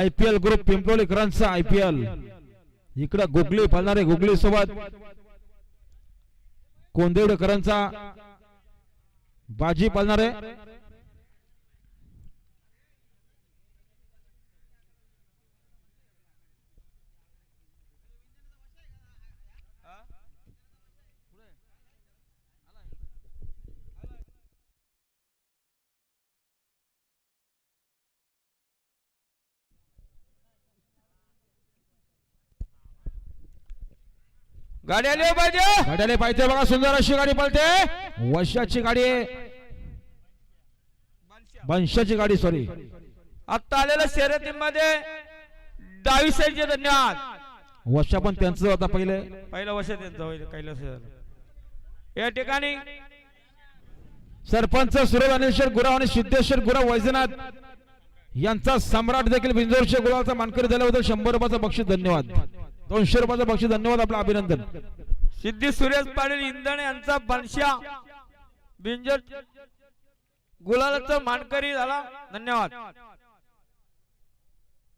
IPL group पिंपलोलीकरांचा IPL इकडं googly फलणारे गुगली सोबत कोंदेवडेकरांचा बाजी पालणारे. गाडी आली हो पाहिजे गाड्याला पाहिजे बघा सुंदर अशी गाडी पळते. वर्षाची गाडी. वंशाची गाडी सॉरी आता आलेल्या शर्यतीमध्ये डावी साईडचे धन्यवाद. वर्षा पण त्यांचं होता पहिले. पहिलं वर्ष त्यांचं होईल कैलास. या ठिकाणी सरपंच सुरेश अनिलेश्वर गुराव आणि सिद्धेश्वर गुराव वैजनाथ यांचा सम्राट देखील बिंजोरच्या गुरावचा मानकरी झाल्याबद्दल शंभर रुपयाचं बक्षीस धन्यवाद. दोनशे रुपयाचं बक्षीस. धन्यवाद आपलं अभिनंदन. सिद्धी सुरेश पाटील इंधन यांचा बनशा बिंजर गुलालाचा मानकरी झाला. धन्यवाद.